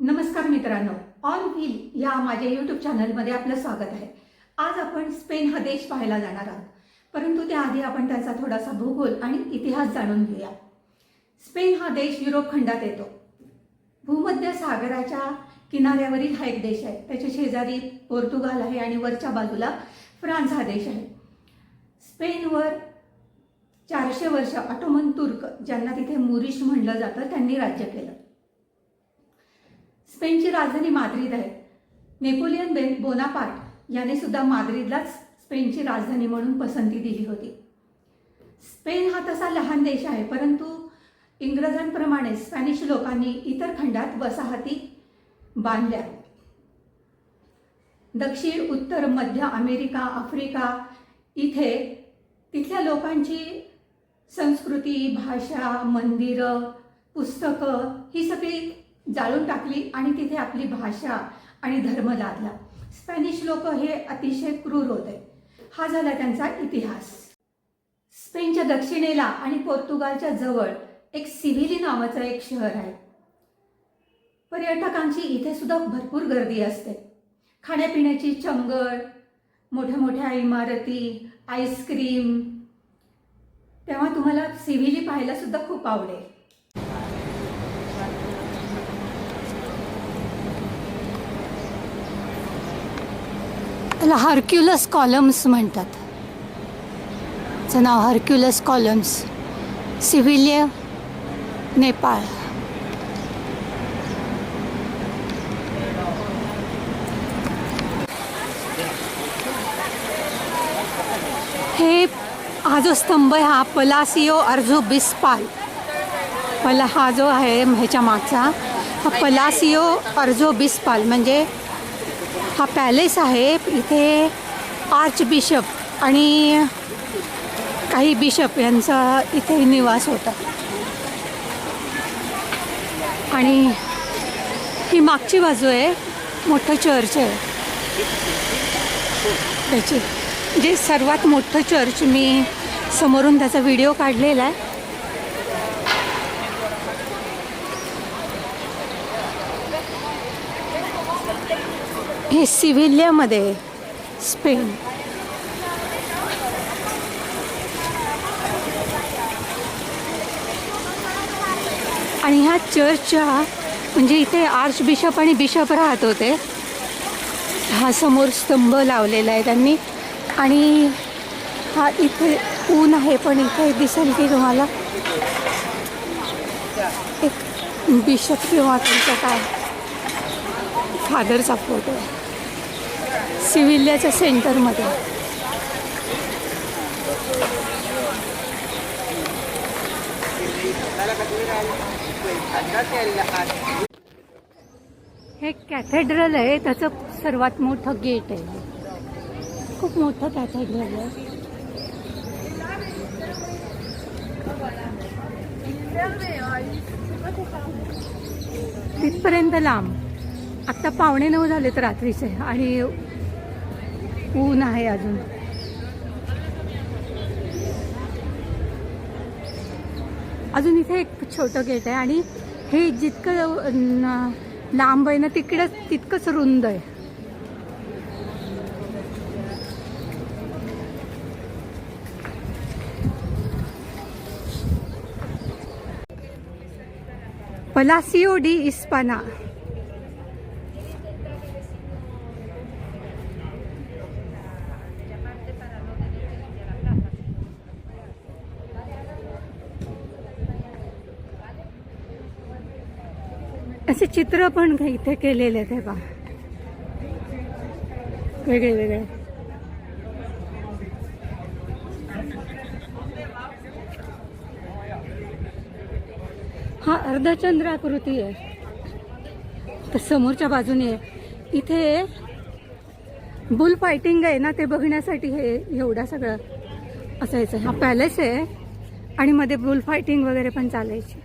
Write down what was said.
नमस्कार मित्रांनो. On wheel या माझ्या यूट्यूब चॅनलमध्ये आपलं स्वागत आहे. आज आपण स्पेन हा देश पाहायला जाणार आहोत. परंतु त्याआधी आपण त्याचा थोडासा भूगोल आणि इतिहास जाणून घेऊया. स्पेन हा देश युरोप खंडात येतो. भूमध्य सागराच्या किनाऱ्यावरील हा एक देश आहे. त्याच्या शेजारी पोर्तुगाल आहे आणि वरच्या बाजूला फ्रान्स हा देश आहे. स्पेनवर चारशे वर्ष ऑटोमन तुर्क ज्यांना तिथे मुरिश म्हणलं जातं त्यांनी राज्य केलं. स्पेनची राजधानी माद्रिद आहे. नेपोलियन बेन बोनापार्ट याने सुद्धा माद्रिदलाच स्पेनची राजधानी म्हणून पसंती दिली होती. स्पेन हा तसा लहान देश आहे परंतु इंग्रजांप्रमाणे स्पॅनिश लोकांनी इतर खंडात वसाहती बांधल्या. दक्षिण उत्तर मध्य अमेरिका आफ्रिका इथे तिथल्या लोकांची संस्कृती भाषा मंदिरं पुस्तकं ही सगळी जाळून टाकली आणि तिथे आपली भाषा आणि धर्म लादला. स्पॅनिश लोक हे अतिशय क्रूर होते. हा झाला त्यांचा इतिहास. स्पेनच्या दक्षिणेला आणि पोर्तुगालच्या जवळ एक सिव्हिली नावाचं एक शहर आहे. पर्यटकांची इथे सुद्धा भरपूर गर्दी असते. खाण्यापिण्याची चंगळ मोठ्या मोठ्या इमारती आईस्क्रीम तेव्हा तुम्हाला सिव्हिली पाहायला सुद्धा खूप आवडेल. त्याला हर्क्युलस कॉलम्स म्हणतात. त्याचं नाव हर्क्युलस कॉलम्स सिव्हिलिय नेपाळ हे हा जो स्तंभ आहे हा पलासिओ अर्झो बिस्पाल. पला हा जो आहे ह्याच्या मागचा हा पलासिओ अर्झो बिस्पाल. म्हणजे हा पॅलेस आहे. इथे आर्च बिशप आणि काही बिशप यांचा इथे निवास होता. आणि ही मागची बाजू आहे. मोठं चर्च आहे. त्याची जे सर्वात मोठं चर्च मी समोरून त्याचा व्हिडिओ काढलेला आहे. हे सिव्हिलियामध्ये स्पेन. आणि ह्या चर्चच्या म्हणजे इथे आर्च बिशप आणि बिशप राहत होते. हा समोर स्तंभ लावलेला आहे त्यांनी. आणि हा इथे ऊन आहे पण इथे दिसेल की तुम्हाला? एक बिशप किंवा तुमचा काय? फादरचा फोटो आहे. सिव्हिल्याच्या सेंटरमध्ये. हे कॅथेड्रल आहे त्याचं सर्वात मोठं गेट आहे. खूप मोठं कॅथेड्रल आहे. तिथपर्यंत लांब. आत्ता पावणे नऊ झालेत रात्रीचे आणि ऊन आहे अजून. अजून इथे एक छोटं गेट आहे आणि हे जितकं लांब आहे ना तिकडं तितकंच रुंद आहे. Palacio de Espana. असे चित्र पण इथे केलेले आहेत हे बा वेगळे वेगळे. हा अर्धचंद्राकृती आहे. तर समोरच्या बाजूने आहे. इथे बुल फायटिंग आहे ना ते बघण्यासाठी हे एवढा सगळं असायचं. हा पॅलेस आहे आणि मध्ये बुल फायटिंग वगैरे पण चालायची.